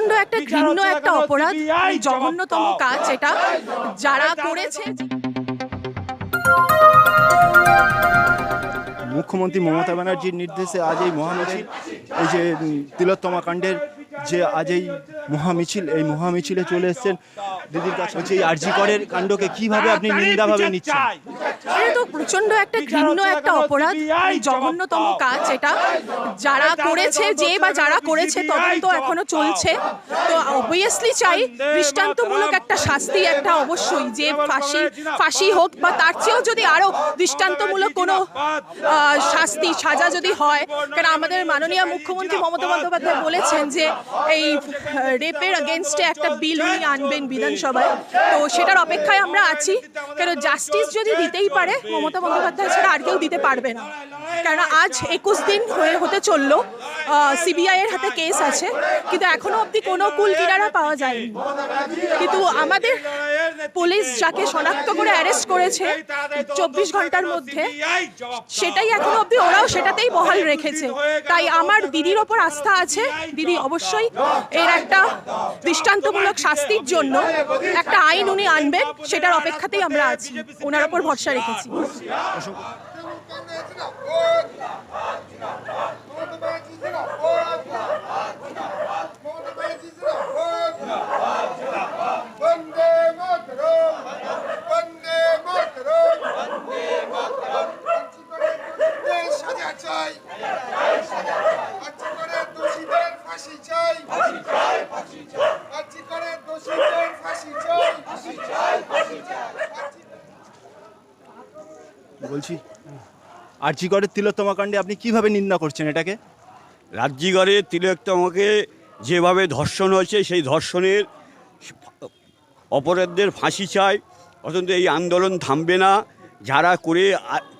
প্রচণ্ড একটা ঘৃণ্য একটা অপরাধ জঘন্যতম কাজ এটা যারা করেছে মুখ্যমন্ত্রী মমতা ব্যানার্জির নির্দেশে আজ এই মহামিছিল এই যে তিলোত্তমা কাণ্ডের যে আজ এই মহামিছিল এই মহামিছিলে চলে এসেছেন দিদির কাছে। হচ্ছে এই আরজি করের কাণ্ডকে কীভাবে আপনি নিন্দাভাবে নিচ্ছেন? এটা তো প্রচণ্ড একটা ঘৃণ্য একটা অপরাধ জঘন্যতম কাজ এটা। যারা করেছে যে বা যারা করেছে তদন্ত এখনও চলছে। তো অবভিয়াসলি চাই দৃষ্টান্তমূলক একটা শাস্তি একটা অবশ্যই যে ফাঁসি ফাঁসি হোক বা তার চেয়েও যদি আরও দৃষ্টান্তমূলক কোনো আহ, শাস্তি সাজা যদি হয় কারণ আমাদের মাননীয় মুখ্যমন্ত্রী মমতা বন্দ্যোপাধ্যায় বলেছেন যে এই রেপের আগেনস্টে একটা বিল উনি আনবেন বিধানসভায় তো সেটার অপেক্ষায় আমরা আছি। কেন জাস্টিস যদি দিতেই পারে, মমতা বন্দ্যোপাধ্যায় ছাড়া আর কেউ দিতে পারবে না। কেননা আজ একুশ দিন হয়ে হতে চলল সিবিআই এর হাতে কেস আছে। কিন্তু এখনও অবধি কোনো কুল কিনারা পাওয়া যায়নি। কিন্তু আমাদের পুলিশ যাকে শনাক্ত করে অ্যারেস্ট করেছে চব্বিশ ঘণ্টার মধ্যে সেটাই এখনও অবধি ওরাও সেটাতেই বহাল রেখেছে। তাই আমার দিদির ওপর আস্থা আছে। দিদি অবশ্যই এর একটা দৃষ্টান্তমূলক শাস্তির জন্য একটা আইন উনি আনবেন সেটার অপেক্ষাতেই আমরা আছি। ওনার ওপর ভরসা রেখেছি বন্দে মাতরম বন্দে মাতরম বন্দে মাতরম আচ্ছা করে দোষীদের সাজা চাই আচ্ছা করে দোষীদের ফাঁসি চাই আচ্ছা করে দোষীদের ফাঁসি চাই বলছি। আরজি করের তিলোত্তমা কাণ্ডে আপনি কীভাবে নিন্দা করছেন এটাকে? রাজ্যিগড়ে তিলোত্তমাকে যেভাবে ধর্ষণ হয়েছে সেই ধর্ষণের অপরাধদের ফাঁসি চাই। অত্যন্ত এই আন্দোলন থামবে না। যারা করে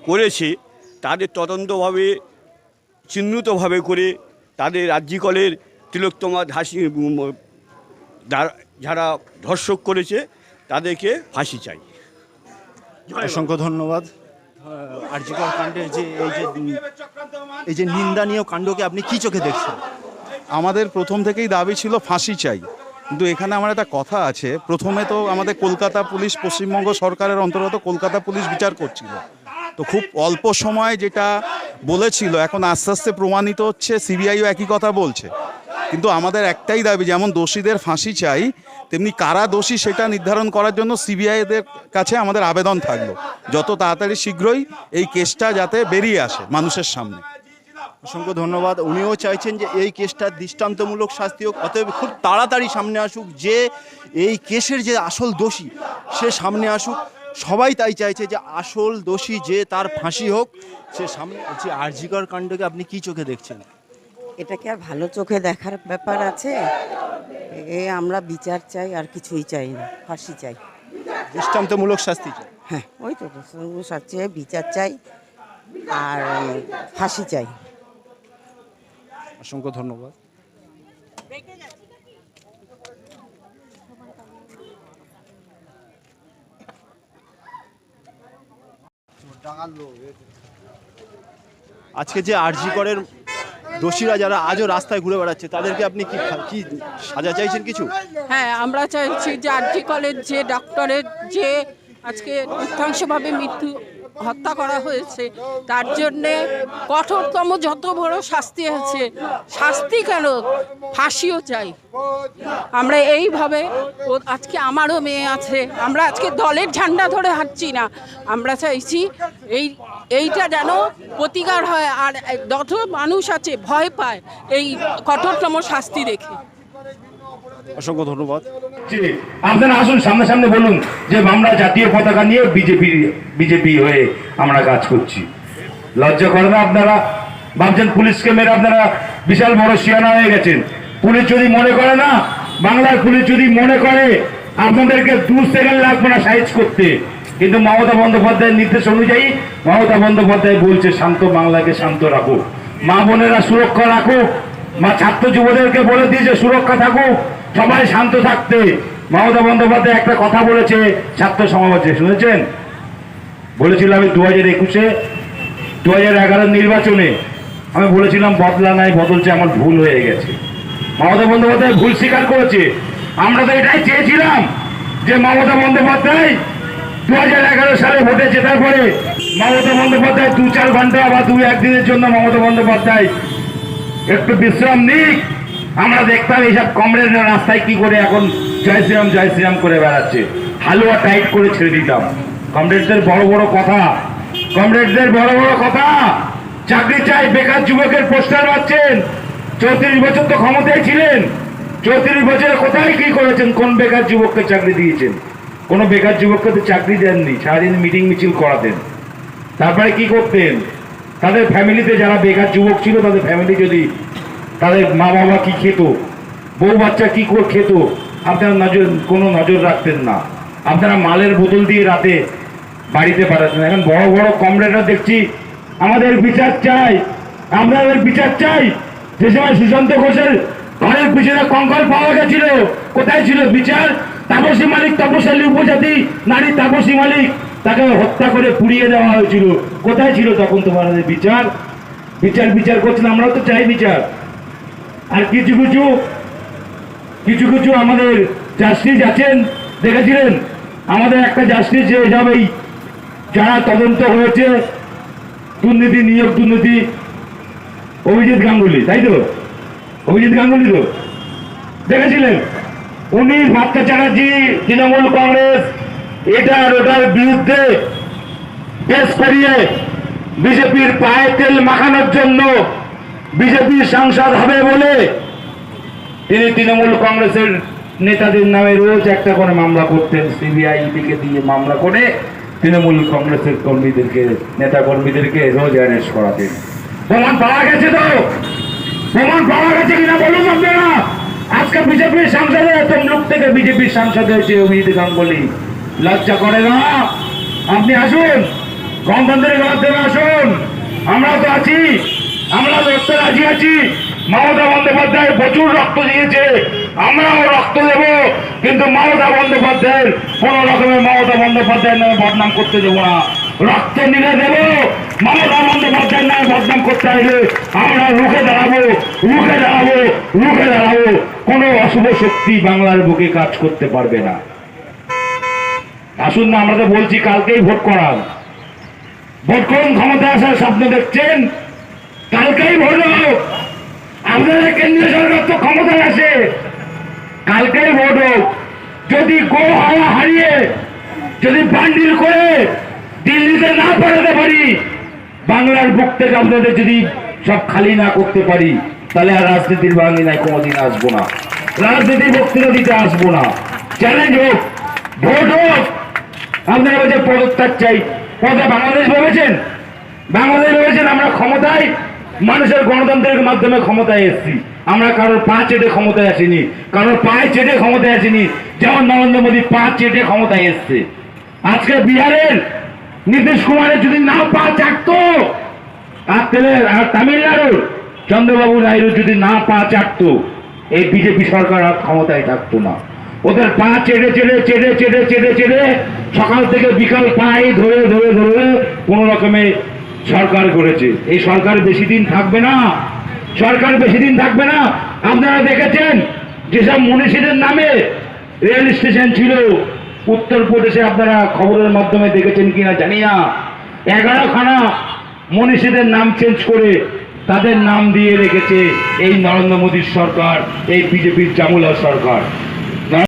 করেছে তাদের তদন্তভাবে চিহ্নিতভাবে করে তাদের রাজ্যিকলের তিলোত্তমা ধাসি যারা- যারা ধর্ষক করেছে তাদেরকে ফাঁসি চাই। অসংখ্য ধন্যবাদ। আরজিকর কাণ্ডের যে এই যে এই যে নিন্দানীয় কাণ্ডকে আপনি কি চোখে দেখছেন? আমাদের প্রথম থেকেই দাবি ছিল ফাঁসি চাই। কিন্তু এখানে আমার একটা কথা আছে, প্রথমে তো আমাদের কলকাতা পুলিশ, পশ্চিমবঙ্গ সরকারের অন্তর্গত কলকাতা পুলিশ বিচার করছিল। তো খুব অল্প সময় যেটা বলেছিল, এখন আস্তে আস্তে প্রমাণিত হচ্ছে, সিবিআইও একই কথা বলছে। কিন্তু আমাদের একটাই দাবি, যেমন দোষীদের ফাঁসি চাই, তেমনি কারা দোষী সেটা নির্ধারণ করার জন্য সিবিআইদের কাছে আমাদের আবেদন থাকল। যত তাড়াতাড়ি শীঘ্রই এই কেসটা যাতে বেরিয়ে আসে মানুষের সামনে। অসংখ্য ধন্যবাদ। উনিও চাইছেন যে এই কেসটার দৃষ্টান্তমূলক শাস্তি হোক, অতএব খুব তাড়াতাড়ি সামনে আসুক, যে এই কেসের যে আসল দোষী সে সামনে আসুক। সবাই তাই চাইছে যে আসল দোষী যে তার ফাঁসি হোক, সে সামনে যে আরজিকর কাণ্ডকে আপনি কি চোখে দেখছেন? এটা কি আর ভালো চোখে দেখার ব্যাপার আছে? এ আমরা বিচার চাই আর কিছুই চাই না ফাঁসি চাই। দৃষ্টান্তমূলক শাস্তি চাই। হ্যাঁ ওই তো শাস্তি চাই বিচার চাই আর ফাঁসি চাই। অসংখ্য ধন্যবাদ। আজকে যে আরজি করের দোষীরা যারা আজও রাস্তায় ঘুরে বেড়াচ্ছে, তাদেরকে আপনি কি কি সাজা চাইছেন কিছু? হ্যাঁ আমরা চাইছি যে আরজি কলেজ যে ডক্টরের যে আজকে অধ্যাংশভাবে মৃত্যু হত্যা করা হয়েছে, তার জন্যে কঠোরতম যত বড় শাস্তি আছে, শাস্তি কেন ফাঁসিও চাই। আমরা এইভাবে, ও আজকে আমারও মেয়ে আছে, আমরা আজকে দলের ঝান্ডা ধরে হাঁটছি না। আমরা চাইছি এই, এইটা যেন প্রতিকার হয় আর যত মানুষ আছে ভয় পায়, এই কঠোরতম শাস্তি দেখে অসংখ্য ধন্যবাদ। আপনারা আসুন সামনে সামনে বলুন যে আমরা জাতীয় পতাকা নিয়ে বিজেপি বিজেপি হয়ে আমরা কাজ করছি। লজ্জা করে না আপনারা? ভাবছেন পুলিশকে মেরে আপনারা বিশাল বড় শিয়ানা হয়ে গেছেন। পুলিশ যদি মনে করে না, বাংলার পুলিশ যদি মনে করে, আপনাদেরকে দু সেকেন্ড লাগবে না সাইজ করতে। কিন্তু মমতা বন্দ্যোপাধ্যায়ের নির্দেশ অনুযায়ী মমতা বন্দ্যোপাধ্যায় বলছে, শান্ত বাংলাকে শান্ত রাখো। মা বোনেরা সুরক্ষা রাখো। মা ছাত্র যুবদেরকে বলে দিয়েছে, সুরক্ষা থাকুক। সবাই শান্ত থাকতে। মমতা বন্দ্যোপাধ্যায় একটা কথা বলেছে, ছাত্র সমাবেশে, শুনেছেন? বলেছিল আমি দু হাজার একুশে, দু হাজার এগারোর নির্বাচনে আমি বলেছিলাম, বদলা নাই বদলছে আমার ভুল হয়ে গেছে। মমতা বন্দ্যোপাধ্যায় ভুল স্বীকার করেছে। আমরা তো এটাই চেয়েছিলাম যে মমতা বন্দ্যোপাধ্যায় দু হাজার এগারো সালে ভোটে জেতার পরে মমতা বন্দ্যোপাধ্যায় দু চার ঘণ্টা বা দু একদিনের জন্য মমতা বন্দ্যোপাধ্যায় একটু বিশ্রাম নিক। আমরা দেখতাম এইসব কমরেডরা রাস্তায় কি করে এখন জয় শ্রীরাম জয় শ্রীরাম করে বেড়াচ্ছে। হালুয়া টাইট করে ছেড়ে দিতাম। কমরেডদের বড় বড় কথা। কমরেডদের বড় বড় কথা। চাকরি চাই, বেকার যুবকের পোস্টার পাচ্ছেন চৌত্রিশ বছর তো ক্ষমতায় ছিলেন। চৌত্রিশ বছরে কোথায় কি করেছেন? কোন বেকার যুবককে চাকরি দিয়েছেন? কোনো বেকার যুবককে তো চাকরি দেননি। সারাদিন মিটিং মিছিল করাতেন। তারপরে কি করতেন? তাদের ফ্যামিলিতে যারা বেকার যুবক ছিল, তাদের ফ্যামিলি যদি তাদের মা বাবা কি খেত? বউ বাচ্চা কি করে খেত? আপনারা নজর, কোনো নজর রাখতেন না। আপনারা মালের বোতল দিয়ে রাতে বাড়িতে পাঠাতেন। এখন বড় বড় কমরেডরা দেখছি, আমাদের বিচার চাই আমাদের বিচার চাই। যে সময় সুশান্ত ঘোষের ঘরের পিছনে কঙ্কাল পাওয়া গেছিল, কোথায় ছিল বিচার? তাপসী মালিক, তপশালী উপজাতি, নারী তাপসী মালিক, তাকে হত্যা করে পুড়িয়ে দেওয়া হয়েছিল। কোথায় ছিল তখন তোমাদের বিচার? বিচার বিচার করছেন আমরাও তো চাই বিচার। আর কিছু কিছু কিছু কিছু আমাদের জাস্টিস আছেন, দেখেছিলেন? আমাদের একটা জাস্টিস এভাবেই যারা তদন্ত হয়েছে, দুর্নীতি, নিয়োগ দুর্নীতি, অভিজিৎ গাঙ্গুলি, তাই তো? অভিজিৎ গাঙ্গুলি তো? দেখেছিলেন? উনি বাচ্চা চ্যাটার্জি, তৃণমূল কংগ্রেস এটার ওটার বিরুদ্ধে পেশ করিয়ে বিজেপির পায়ে তেল মাখানোর জন্য বিজেপির সাংসদ হবে বলে তিনি তৃণমূল কংগ্রেসের নেতাদের নামে রোজ একটা করে মামলা করতেন, সিবিআই থেকে দিয়ে মামলা করে তৃণমূল কংগ্রেসের কর্মীদেরকে নেতা কর্মীদেরকে রোজ অ্যারেস্ট করাতেন। প্রমাণ পাওয়া গেছে তো? প্রমাণ পাওয়া গেছে কিনা বলুন আপনারা? আজকে বিজেপির সাংসদের তমলুক থেকে বিজেপির সাংসদ হয়েছে অভিজিৎ গাঙ্গুলি। লজ্জা করে না? আপনি আসুন। গণতন্ত্রের মাধ্যমে আসুন। আমরা তো আছি। আমরা লড়তে রাজি আছি। মমতা বন্দ্যোপাধ্যায় প্রচুর রক্ত দিয়েছে। আমরাও রক্ত দেব। কিন্তু মমতা বন্দ্যোপাধ্যায়ের কোন রকমের মমতা বন্দ্যোপাধ্যায়ের নামে বদনাম করতে দেবো না। রক্ত নিলে দেব। মমতা বন্দ্যোপাধ্যায়ের নামে বদনাম করতে হলে আমরা রুখে দাঁড়াবো রুখে দাঁড়াবো রুখে দাঁড়াবো। কোনো অশুভ শক্তি বাংলার বুকে কাজ করতে পারবে না। আসুন না, আমরা তো বলছি, কালকেই ভোট করান। ভোট করুন ক্ষমতা আসার স্বপ্ন দেখছেন। কালকেই ভোট হোক আপনাদের কেন্দ্রীয় সরকার তো ক্ষমতায় আসে কালকেই ভোট হোক। যদি গো হাওয়া হারিয়ে, যদি বান্ডিল করে দিল্লিতে না পাঠাতে পারি, বাংলার বুক থেকে আপনাদের যদি সব খালি না করতে পারি, তাহলে আর রাজনীতির বাঙিনায় কোনোদিন আসব না। রাজনীতির বক্তৃতা দিতে আসব না। চ্যালেঞ্জ হোক, ভোট হোক। আপনারা বলছে পদত্যাগ চাই। পদে বাংলাদেশ ভেবেছেন? বাংলাদেশ ভেবেছেন আমরা ক্ষমতায়? মানুষের গণতন্ত্রের মাধ্যমে ক্ষমতায় এসেছি। আমরা কারোর পা চেটে ক্ষমতায় আসিনি। কারোর পায়ে চেটে ক্ষমতায় আসিনি। যেমন নরেন্দ্র মোদী পা চেটে ক্ষমতায় এসছে। আজকে বিহারের নীতিশ কুমারের যদি না পা চাকতো আর তেলে- আর তামিলনাড়ুর চন্দ্রবাবু নাইডু যদি না পা চাটতো, এই বিজেপি সরকার আর ক্ষমতায় থাকতো না। ওদের পা চেড়ে চেড়ে চেড়ে চেড়ে চেড়ে চেড়ে সকাল থেকে বিকাল পায়ে ধরে ধরে ধরে কোনো রকমে সরকার করেছে। এই সরকার বেশি দিন থাকবে না। সরকার বেশি দিন থাকবে না। আপনারা দেখেছেন, যেসব মনীষীদের নামে রেল স্টেশন ছিল, উত্তরপ্রদেশে আপনারা খবরের মাধ্যমে দেখেছেন কিনা জানি না। এগারোখানা মনীষীদের নাম চেঞ্জ করে তাদের নাম দিয়ে রেখেছে এই নরেন্দ্র মোদীর সরকার, এই বিজেপির চামুলা সরকার।